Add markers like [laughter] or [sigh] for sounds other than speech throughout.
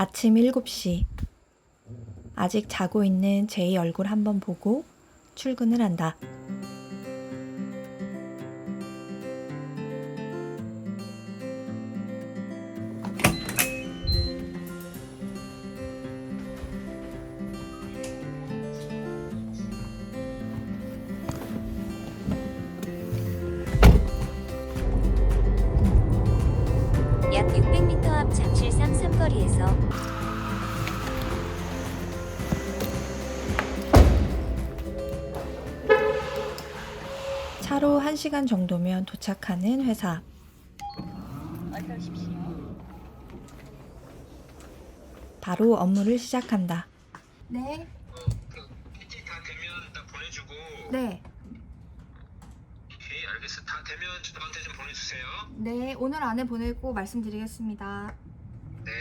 아침 7시. 아직 자고 있는 제이 얼굴 한번 보고 출근을 한다. 약 600m 앞 잠실상 삼거리에서 차로 1시간 정도면 도착하는 회사. 어서 오십시오. 바로 업무를 시작한다. 네, 그 PT 다 되면 딱 보내주고 네, 오케이 알겠어 다 되면 저한테 좀 보내주세요 네. 오늘 안에 보내고 말씀드리겠습니다. 네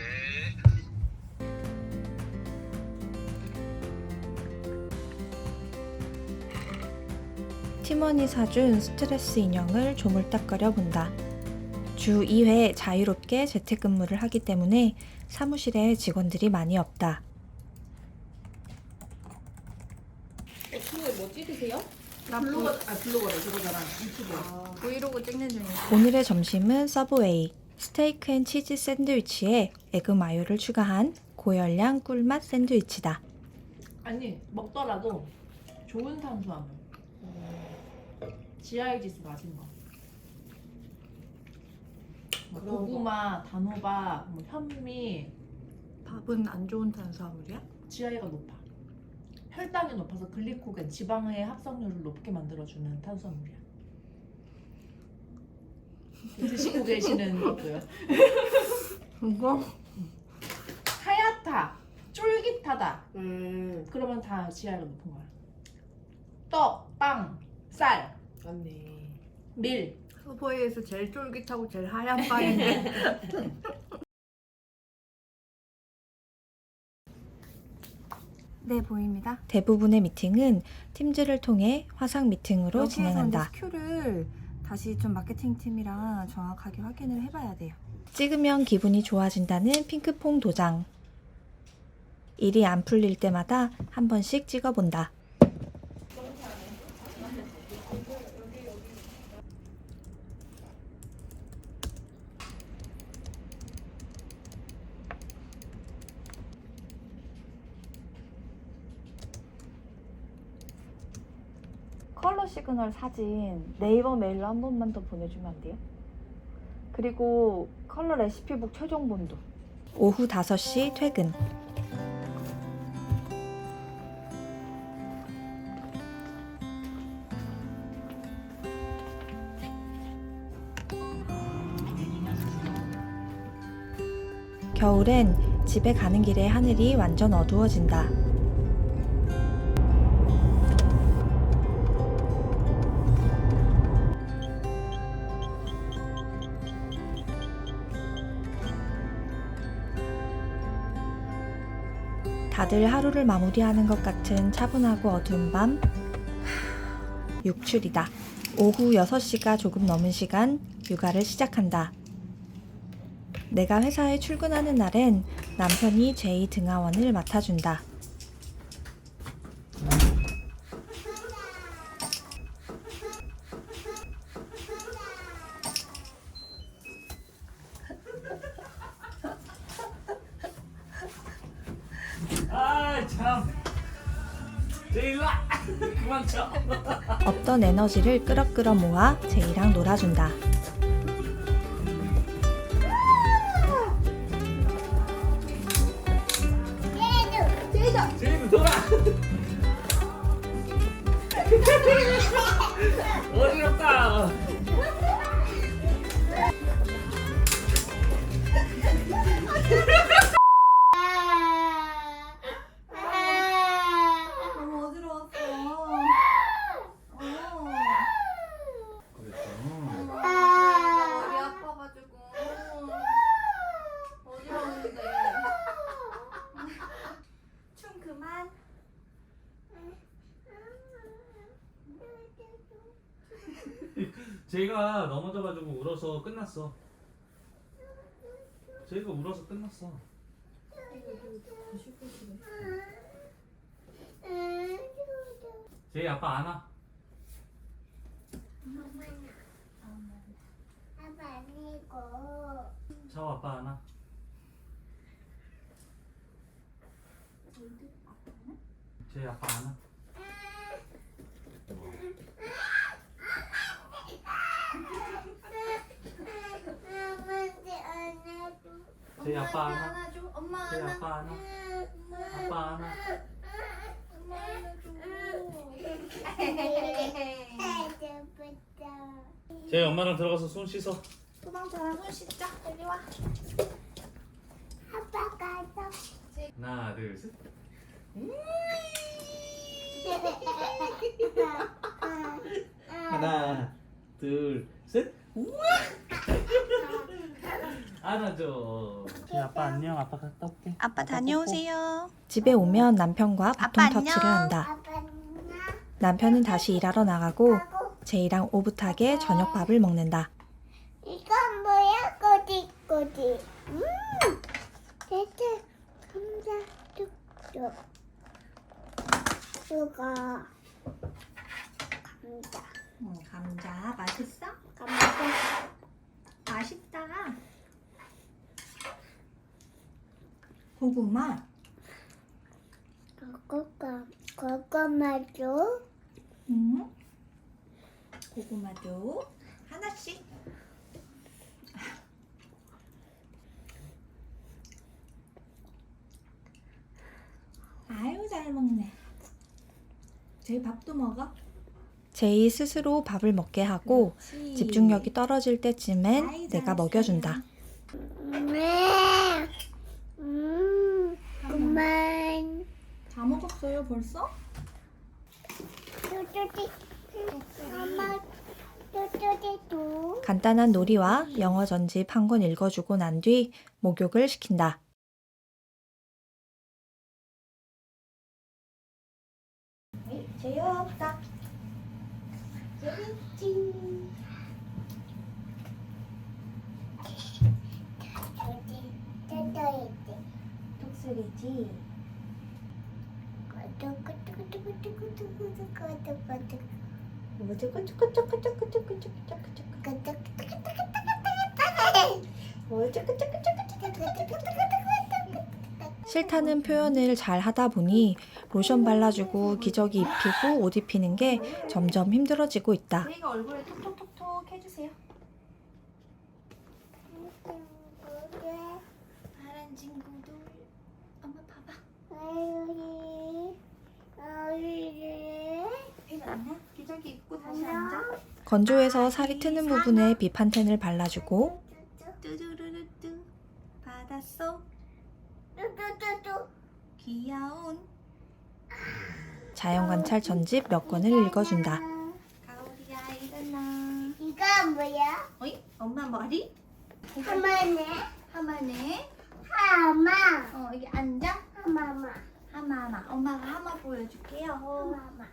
팀원이 사준 스트레스 인형을 조물딱거려 본다. 주 2회 자유롭게 재택근무를 하기 때문에 사무실에 직원들이 많이 없다. 오늘의 점심은 서브웨이, 스테이크 앤 치즈 샌드위치에 에그 마요를 추가한 고열량 꿀맛 샌드위치다. 아니 먹더라도 좋은 탄수화물. GI지수 맞은 거. 뭐 고구마, 단호박, 뭐 현미, 밥은 안 좋은 탄수화물이야? GI가 높아. 혈당이 높아서 글리코겐, 지방의 합성률을 높게 만들어주는 탄수화물이야. 드시고 계시는 [laughs] 것도요. 이거? 하얗다, 쫄깃하다. 음, 그러면 다 GI가 높은 거야. 떡, 빵, 쌀, 맞네. 밀. 서버에서 제일 쫄깃하고 제일 하얀 빵인데. [laughs] 네, 보입니다. 대부분의 미팅은 팀즈를 통해 화상 미팅으로 여기에서 진행한다. 이제 스큐를 다시 좀 마케팅 팀이랑 정확하게 확인을 해봐야 돼요. 찍으면 기분이 좋아진다는 핑크퐁 도장. 일이 안 풀릴 때마다 한 번씩 찍어본다. 컬러 시그널 사진 네이버 메일로 한 번만 더 보내주면 안 돼요? 그리고 컬러 레시피북 최종본도 오후 5시 퇴근 겨울엔 집에 가는 길에 하늘이 완전 어두워진다. 다들 하루를 마무리하는 것 같은 차분하고 어두운 밤. 육출이다. 오후 6시가 조금 넘은 시간 육아를 시작한다. 내가 회사에 출근하는 날엔 남편이 제이 등하원을 맡아준다. 아 참. 제일라 [laughs] 그만 쳐. 없던 에너지를 끌어끌어 모아 제이랑 놀아준다. [laughs] 어지럽다. 제가 넘어져가지고 울어서 끝났어. 제가 울어서 끝났어. 제이 아빠 안 와. 아빠 아니고. 차오 아빠 안 와. 제이 아빠 안 와. 제이 아빠 안아. 안아줘. 엄마 제이 안아. 아빠 안아. 아빠 안아. 엄마 안아줘. 제이 엄마랑 들어가서 손 씻어. 도망쳐라 손 씻자. 여기 와. 아빠 가서 하나 둘 셋. 하나 둘 셋. 안아줘. 제이 아빠 안녕. 아빠 갔다 올게. 아빠 다녀오세요. 집에 오면 남편과 보통 아빠 터치를 안녕. 한다. 남편은 다시 일하러 나가고 제이랑 오붓하게 저녁밥을 먹는다. 이건 뭐야 꼬지꼬지 음 대체 감자 뚝뚝 응, 감자 맛있어? 감자 맛있다. 고구마. 고구마 고구마도 응. 고구마도 하나씩. 아유 잘 먹네. 제이 밥도 먹어? 제이 스스로 밥을 먹게 하고 그렇지. 집중력이 떨어질 때쯤엔 아이, 내가 잘했어요. 먹여준다. 네. 음 그만 다 먹었어요 벌써? 뚜뚜디 엄마 뚜뚜디도 간단한 놀이와 영어 전집 한 권 읽어주고 난 뒤 목욕을 시킨다. 제이 없다. 찐 뚜뚜디 뚜뚜디 독수리지. 싫다는 표현을 잘 하다 보니 로션 발라주고 기저귀 입히고 옷 입히는 게 점점 힘들어지고 있다. 제이가 얼굴에 톡톡톡톡 해주세요. 다른 친구들. 엄마 봐봐. 괜찮아? 기저귀 입고 다시 앉아. 건조해서 살이 트는 부분에 비판텐을 발라주고. 받았어. 귀여운 자연관찰 전집 몇 권을 읽어준다. 가오리야 일어나. 이거 뭐야? 어이? 엄마 머리? 하마네 하마네. 하마 어 여기 앉아. 하마마 하마마. 엄마가 하마 보여줄게요. 하마마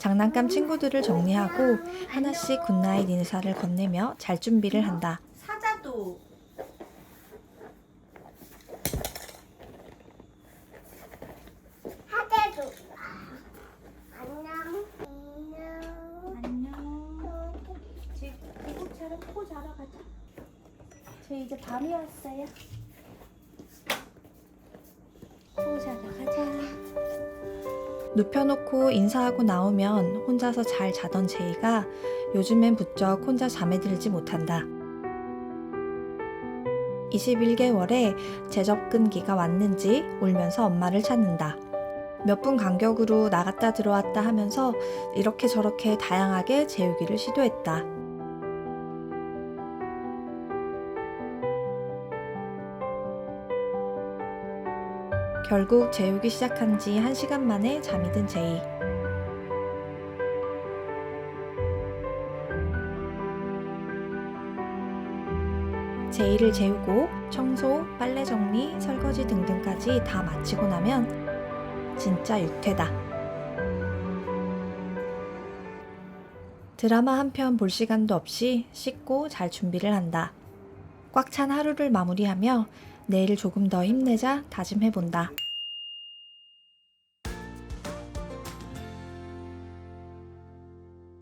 장난감 친구들을 정리하고 하나씩 굿나잇 인사를 건네며 잘 준비를 한다. 사자도. 하대도 안녕 안녕 안녕. 제 이곳처럼 코 자러 가자. 저 이제 밤이 왔어요. 눕혀놓고 인사하고 나오면 혼자서 잘 자던 제이가 요즘엔 부쩍 혼자 잠에 들지 못한다. 21개월에 재접근기가 왔는지 울면서 엄마를 찾는다. 몇 분 간격으로 나갔다 들어왔다 하면서 이렇게 저렇게 다양하게 재우기를 시도했다. 결국 재우기 시작한 지 1시간 만에 잠이 든 제이. 제이를 재우고 청소, 빨래 정리, 설거지 등등까지 다 마치고 나면 진짜 육퇴다. 드라마 한 편 볼 시간도 없이 씻고 잘 준비를 한다. 꽉 찬 하루를 마무리하며 내일 조금 더 힘내자 다짐해본다.